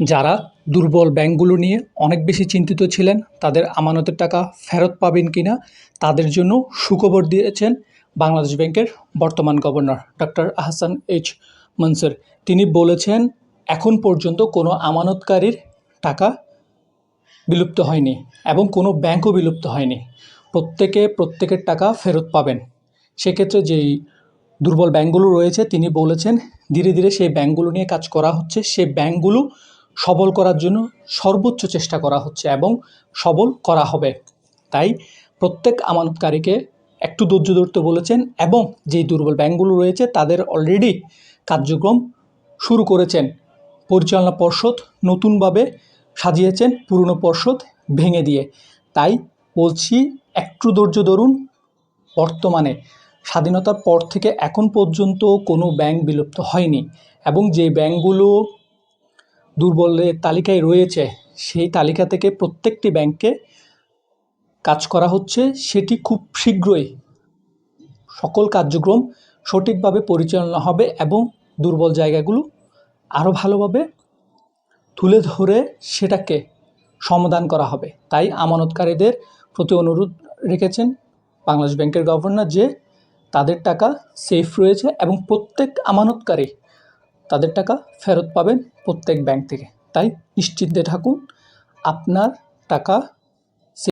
যারা দুর্বল ব্যাংকগুলো নিয়ে অনেক বেশি চিন্তিত ছিলেন, তাদের আমানতের টাকা ফেরত পাবেন কি না তাদের জন্য সুখবর দিয়েছেন বাংলাদেশ ব্যাংকের বর্তমান governor doctor Ahsan H Mansur. তিনি বলেছেন, এখন পর্যন্ত কোনো আমানতকারীর টাকা বিলুপ্ত হয়নি এবং কোনো ব্যাংকও বিলুপ্ত হয়নি। প্রত্যেকে প্রত্যেকের টাকা ফেরত পাবেন। সেক্ষেত্রে যেই দুর্বল ব্যাংকগুলো রয়েছে, তিনি বলেছেন, ধীরে ধীরে সেই ব্যাংকগুলো নিয়ে কাজ করা হচ্ছে। সেই ব্যাংকগুলো সবল করার জন্য সর্বোচ্চ চেষ্টা করা হচ্ছে এবং সবল করা হবে। তাই প্রত্যেক আমানতকারীকে একটু ধৈর্য ধরতে বলেছেন এবং যেই দুর্বল ব্যাংকগুলো রয়েছে তাদের অলরেডি কার্যক্রম শুরু করেছেন। পরিচালনা পর্ষদ নতুনভাবে সাজিয়েছেন পুরনো পর্ষদ ভেঙে দিয়ে। তাই বলছি, একটু ধৈর্য ধরুন বর্তমানে। স্বাধীনতার পর থেকে এখন পর্যন্ত কোনো ব্যাংক বিলুপ্ত হয়নি এবং যে ব্যাংকগুলো দুর্বলের তালিকায় রয়েছে। সেই তালিকা থেকে প্রত্যেকটি ব্যাংকে কাজ করা হচ্ছে। সেটি খুব শীঘ্রই সকল কার্যক্রম সঠিকভাবে পরিচালনা হবে এবং দুর্বল জায়গাগুলো আরও ভালোভাবে তুলে ধরে সেটাকে সমাধান করা হবে। তাই আমানতকারীদের প্রতি অনুরোধ রেখেছেন বাংলাদেশ ব্যাংকের গভর্নর যে তাদের টাকা সেফ রয়েছে এবং প্রত্যেক আমানতকারী তাদের টাকা ফেরত পাবেন প্রত্যেক ব্যাংক থেকে। তাই নিশ্চিন্তে থাকুন আপনার টাকা